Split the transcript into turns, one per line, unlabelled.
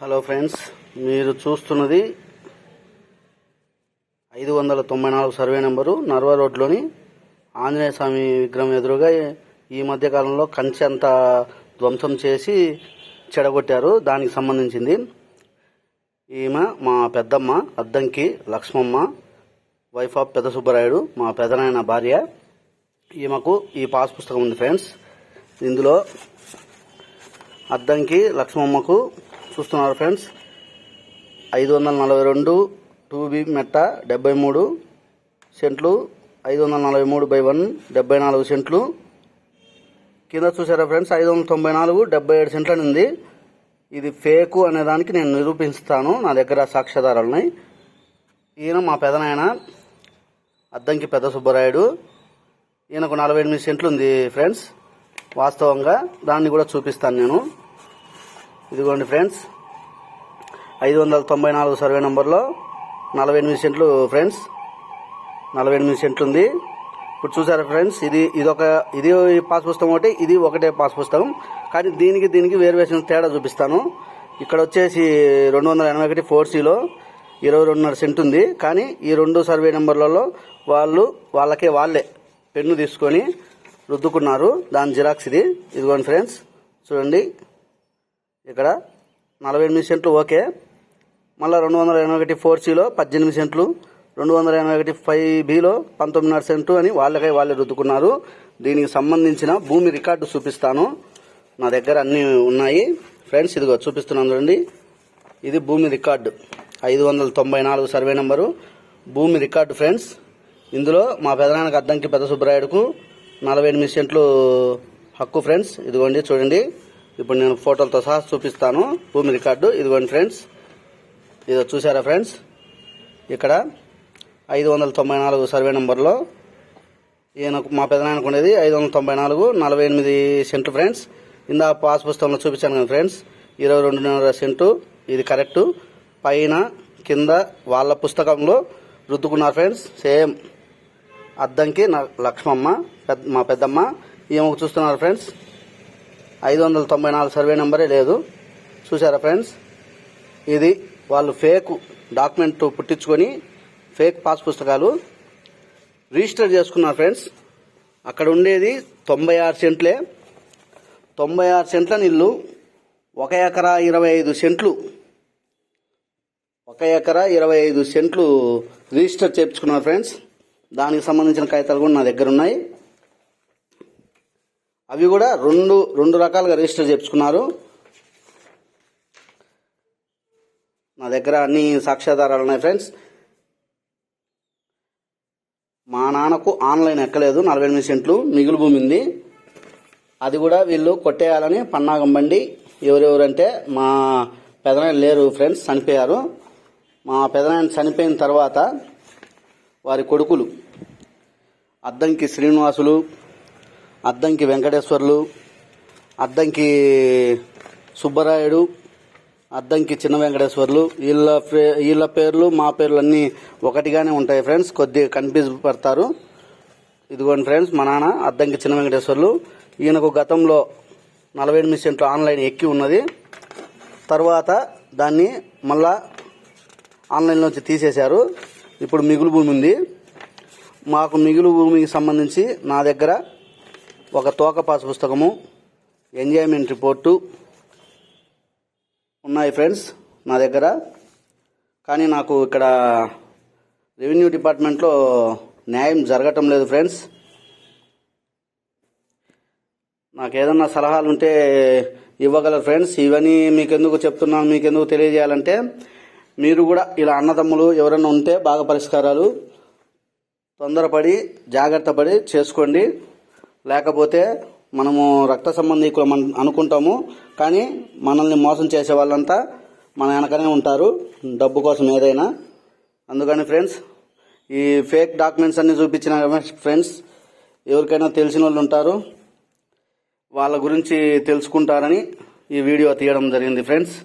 Hello friends మీరు చూస్తున్నది ఐదు వందల తొంభై నాలుగు సర్వే నెంబరు నర్వ రోడ్లోని ఆంజనేయ స్వామి విగ్రహం ఎదురుగా ఈ మధ్యకాలంలో కంచె అంతా ధ్వంసం చేసి చెడగొట్టారు. దానికి సంబంధించింది ఈమె మా పెద్దమ్మ అద్దంకి లక్ష్మమ్మ వైఫ్ ఆఫ్ పెద్ద సుబ్బరాయుడు మా పెదనాయన భార్య. ఈమెకు ఈ పాస్ పుస్తకం ఉంది ఫ్రెండ్స్. ఇందులో అద్దంకి లక్ష్మమ్మకు చూస్తున్నారు ఫ్రెండ్స్. ఐదు వందల నలభై రెండు టూ బి మెట్ట డెబ్బై మూడు సెంట్లు ఐదు వందల నలభై మూడు బై వన్ డెబ్బై నాలుగు సెంట్లు. కింద చూసారా ఫ్రెండ్స్ ఐదు వందల తొంభై నాలుగు డెబ్బై ఏడు సెంట్లు అని ఉంది. ఇది ఫేకు అనే దానికి నేను నిరూపిస్తాను నా దగ్గర సాక్ష్యాధారాలు ఉన్నాయి ఈయన మా పెదనాయన అద్దంకి పెద్ద సుబ్బరాయుడు. ఈయనకు నలభై ఎనిమిది సెంట్లు ఉంది ఫ్రెండ్స్. వాస్తవంగా దాన్ని కూడా చూపిస్తాను నేను. ఇదిగోండి ఫ్రెండ్స్ ఐదు వందల తొంభై నాలుగు సర్వే నెంబర్లో నలభై ఎనిమిది సెంట్లు ఫ్రెండ్స్ నలభై ఎనిమిది సెంట్లు ఉంది. ఇప్పుడు చూసారా ఫ్రెండ్స్ ఇది ఇదొక ఇది పాస్ పుస్తకం ఒకటి ఇది ఒకటే పాస్ పుస్తకం. కానీ దీనికి దీనికి వేరువేసిన తేడా చూపిస్తాను. ఇక్కడ వచ్చేసి రెండు వందల ఎనభై ఒకటి ఫోర్ సిలో ఇరవై రెండున్నర సెంట్ ఉంది. కానీ ఈ రెండు సర్వే నెంబర్లలో వాళ్ళు వాళ్ళకే వాళ్ళే పెన్ను తీసుకొని రుద్దుకున్నారు. దాని జిరాక్స్ ఇది. ఇదిగోండి ఫ్రెండ్స్ చూడండి. ఇక్కడ నలభై ఎనిమిది సెంట్లు ఓకే. మళ్ళీ రెండు వందల ఎనభై ఒకటి ఫోర్ సిలో పద్దెనిమిది సెంట్లు రెండు వందల ఎనభై ఒకటి ఫైవ్ బిలో పంతొమ్మిదిన్నర సెంటు అని వాళ్ళకై వాళ్ళే రుద్దుకున్నారు. దీనికి సంబంధించిన భూమి రికార్డు చూపిస్తాను. నా దగ్గర అన్నీ ఉన్నాయి. ఫ్రెండ్స్ ఇదిగో చూపిస్తున్నాను చూడండి. ఇది భూమి రికార్డు. ఐదు వందల తొంభై నాలుగు సర్వే నెంబరు. భూమి రికార్డు ఫ్రెండ్స్. ఇందులో మా పెదనాన్నకి అద్దంకి పెద్ద సుబ్బరాయుడుకు నలభై ఎనిమిది సెంట్లు హక్కు ఫ్రెండ్స్. ఇదిగోండి చూడండి. ఇప్పుడు నేను ఫోటోలతో సహా చూపిస్తాను. భూమి రికార్డు ఇదిగోండి ఫ్రెండ్స్. ఇదో చూసారా ఫ్రెండ్స్? ఇక్కడ ఐదు వందల తొంభై నాలుగు సర్వే నెంబర్లో ఈయనకు మా పెదనాయనకు ఉండేది ఐదు వందల తొంభై నాలుగు నలభై ఎనిమిది సెంట్లు ఫ్రెండ్స్. ఇందా పాస్ పుస్తకంలో చూపించాను కదా ఫ్రెండ్స్. ఇరవై రెండున్నర సెంటు. ఇది కరెక్టు. పైన కింద వాళ్ళ పుస్తకంలో రుద్దుకున్నారు ఫ్రెండ్స్. సేమ్. అద్దంకి నా లక్ష్మమ్మ పెద్ద మా పెద్దమ్మ. ఈమె చూస్తున్నారు ఫ్రెండ్స్. ఐదు వందల తొంభై నాలుగు సర్వే నెంబరే లేదు. చూసారా ఫ్రెండ్స్? ఇది వాళ్ళు ఫేక్ డాక్యుమెంట్ పుట్టించుకొని ఫేక్ పాస్ పుస్తకాలు రిజిస్టర్ చేసుకున్నారు ఫ్రెండ్స్. అక్కడ ఉండేది తొంభై ఆరు సెంట్లే. తొంభై ఆరు సెంట్ల నీళ్ళు ఒక ఎకరా ఇరవై ఐదు సెంట్లు. ఒక ఎకరా ఇరవై ఐదు సెంట్లు రిజిస్టర్ చేయించుకున్నారు ఫ్రెండ్స్. దానికి సంబంధించిన కాగితాలు కూడా నా దగ్గర ఉన్నాయి. అవి కూడా రెండు రెండు రకాలుగా రిజిస్టర్ చేయించుకున్నారు నా దగ్గర అన్ని సాక్ష్యాధారాలు ఉన్నాయి ఫ్రెండ్స్. మా నాన్నకు ఆన్లైన్ ఎక్కలేదు నలభై ఎనిమిది సెంట్లు మిగులు భూమి ఉంది. అది కూడా వీళ్ళు కొట్టేయాలని పన్నాగం బండి ఎవరెవరంటే మా పెదనాయన లేరు ఫ్రెండ్స్ చనిపోయారు. మా పెదనాయన చనిపోయిన తర్వాత వారి కొడుకులు అద్దంకి శ్రీనివాసులు అద్దంకి వెంకటేశ్వర్లు అద్దంకి సుబ్బరాయుడు అద్దంకి చిన్న వెంకటేశ్వర్లు వీళ్ళ పే- వీళ్ళ పేర్లు మా పేర్లు అన్నీ ఒకటిగానే ఉంటాయి ఫ్రెండ్స్ కొద్దిగా కన్ఫ్యూజ్ పడతారు. ఇదిగోండి ఫ్రెండ్స్ మా నాన్న అద్దంకి చిన్న వెంకటేశ్వర్లు. ఈయనకు గతంలో నలభై ఎనిమిది సెంట్లు ఆన్లైన్ ఎక్కి ఉన్నది. తర్వాత దాన్ని మళ్ళా ఆన్లైన్లోంచి తీసేశారు. ఇప్పుడు మిగులు భూమి ఉంది. మాకు మిగులు భూమికి సంబంధించి నా దగ్గర ఒక తోక పాస్ పుస్తకము ఎంజాయ్మెంట్ రిపోర్టు ఉన్నాయి ఫ్రెండ్స్ నా దగ్గర. కానీ నాకు ఇక్కడ రెవెన్యూ డిపార్ట్మెంట్లో న్యాయం జరగటం లేదు ఫ్రెండ్స్ నాకు ఏదన్నా సలహాలు ఉంటే ఇవ్వగలరు ఫ్రెండ్స్ ఇవన్నీ మీకెందుకు చెప్తున్నాను మీకెందుకు తెలియజేయాలంటే మీరు కూడా ఇలా అన్నదమ్ములు ఎవరైనా ఉంటే బాగా పరిష్కారాలు. తొందరపడి జాగ్రత్త పడి చేసుకోండి. లేకపోతే మనము రక్త సంబంధికులు మన అనుకుంటాము కానీ మనల్ని మోసం చేసే వాళ్ళంతా మన వెనకనే ఉంటారు డబ్బు కోసం ఏదైనా. అందుకని ఫ్రెండ్స్ ఈ ఫేక్ డాక్యుమెంట్స్ అన్ని చూపించిన ఫ్రెండ్స్ ఎవరికైనా తెలిసిన వాళ్ళు ఉంటారు వాళ్ళ గురించి తెలుసుకుంటారని ఈ వీడియో తీయడం జరిగింది ఫ్రెండ్స్.